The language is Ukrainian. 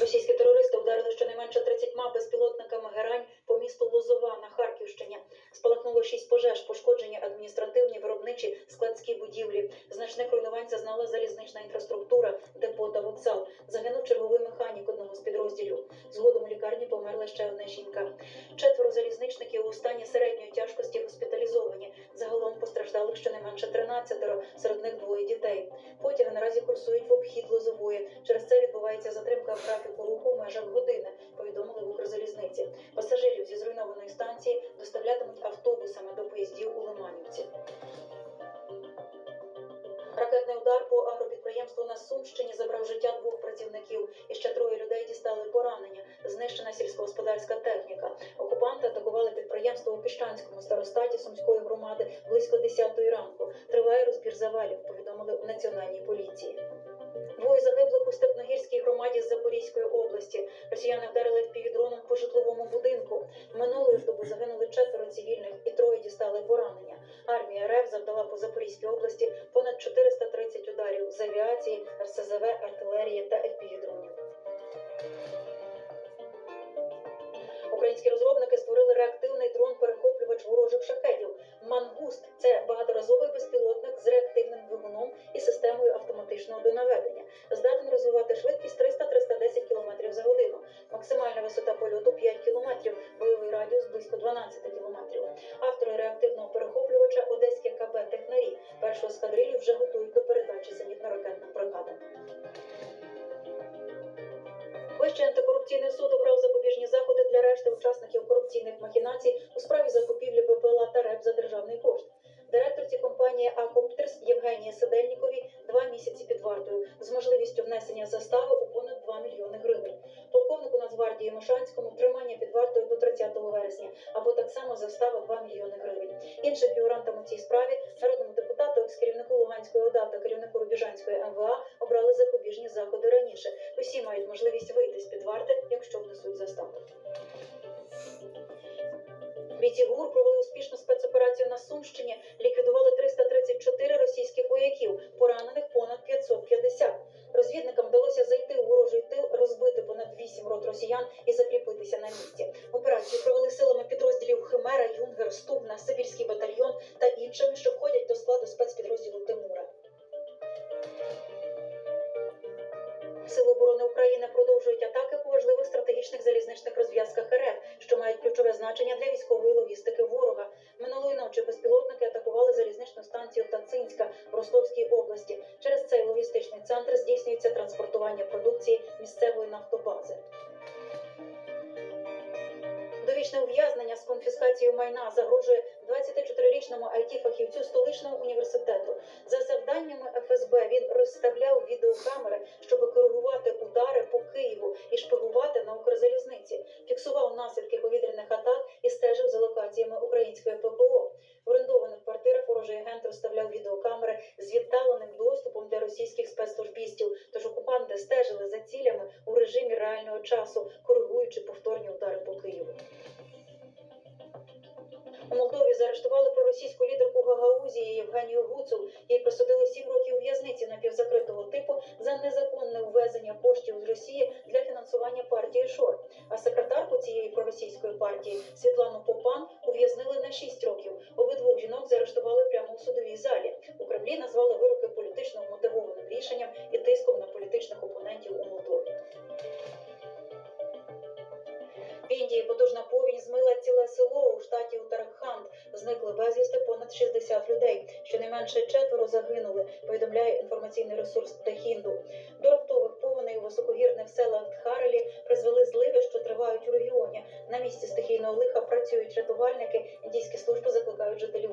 Російські терористи вдарили щонайменше 30 безпілотниками герань по місту Лозова на Харківщині. Спалахнуло шість пожеж, пошкоджені адміністративні, виробничі, складські будівлі. Значних руйнувань зазнала залізнична інфраструктура, депо та вокзал. Загинув черговий механік одного з підрозділів. Згодом у лікарні померла ще одна жінка. Четверо залізничників у стані середньої тяжкості госпіталізовані. Постраждалих щонайменше 13, серед них двоє дітей. Потяги наразі курсують в обхід Лозової. Через це відбувається затримка графіку руху в межах години, повідомили в Укрзалізниці. Пасажирів зі зруйнованої станції доставлятимуть автобусами до поїздів у Лиманівці. Ракетний удар по агропідприємству на Сумщині забрав життя двох дістали поранення. Знищена сільськогосподарська техніка. Окупанти атакували підприємство у Піщанському старостаті Сумської громади близько 10 ранку. Триває розбір завалів. Повідомили у національній поліції. Двоє загиблих у Степногірській громаді з Запорізької області. Росіяни вдарили впівдроном по житловому будинку. Минулої ж доби загинули четверо цивільних і троє дістали поранення. Армія РФ завдала по Запорізькій області понад 430 ударів з авіації, РСЗВ, артилерії та епівдронів. Українські розробники створили реактивний дрон-перехоплювач ворожих шахедів. Мангуст це багаторазовий безпілотник з реактивним двигуном і системою автоматичного донаведення. Вищий антикорупційний суд обрав запобіжні заходи для решти учасників корупційних махінацій у справі закупівлі БПЛА та РЕП за державний кошт. Директорці компанії «Акоптерс» Євгенії Сидельніковій два місяці під вартою з можливістю внесення застави у понад 2 мільйони гривень. Полковнику Нацгвардії Мошанському тримання під вартою до 30 вересня або так само застава 2 мільйони гривень. Іншим фігурантам у цій справі народному депутату, екс-керівнику Луганської ОДА та керівнику Рубіжанської МВА обрали запобіжні заходи раніше. Усі мають можливість вийти з під варти, якщо внесуть заставу. Бійці ГУР провели успішну спецоперацію на Сумщині, ліквідували 334 російських Операцію провели силами підрозділів Химера, Юнгер, Стугна, Сибірський батальйон та іншими, що входять до складу спецпідрозділу Тимура. Сили оборони України продовжують атаки по важливих стратегічних залізничних розв'язках РФ, що мають ключове значення для військової логістики Довічне ув'язнення з конфіскацією майна загрожує 24-річному IT-фахівцю столичного університету. За завданнями ФСБ він розставляв відеокамери, щоб коригувати удари по Києву і шпигувати на Укрзалізниці, фіксував наслідки повітряних атак і стежив за локаціями української ППО. В орендованих квартирах ворожий агент розставляв відеокамери з віддаленим доступом для російських спецслужбістів. Тож окупанти стежили за цілями у режимі реального часу, коригуючи повторні удари по. У Молдові заарештували проросійську лідерку Гагаузії Євгенію Гуцул. Їй присудили сім років в'язниці напівзакритого типу за незаконне ввезення коштів з Росії для фінансування партії Шор. А секретарку цієї проросійської партії Світлану Попан змила ціле село у штаті Утарханд. Зникли безвісти понад 60 людей. Щонайменше четверо загинули. Повідомляє інформаційний ресурс Техінду. До раптових повеней у високогірних селах Тхарелі призвели зливи, що тривають у регіоні. На місці стихійного лиха працюють рятувальники. Індійські служби закликають жителів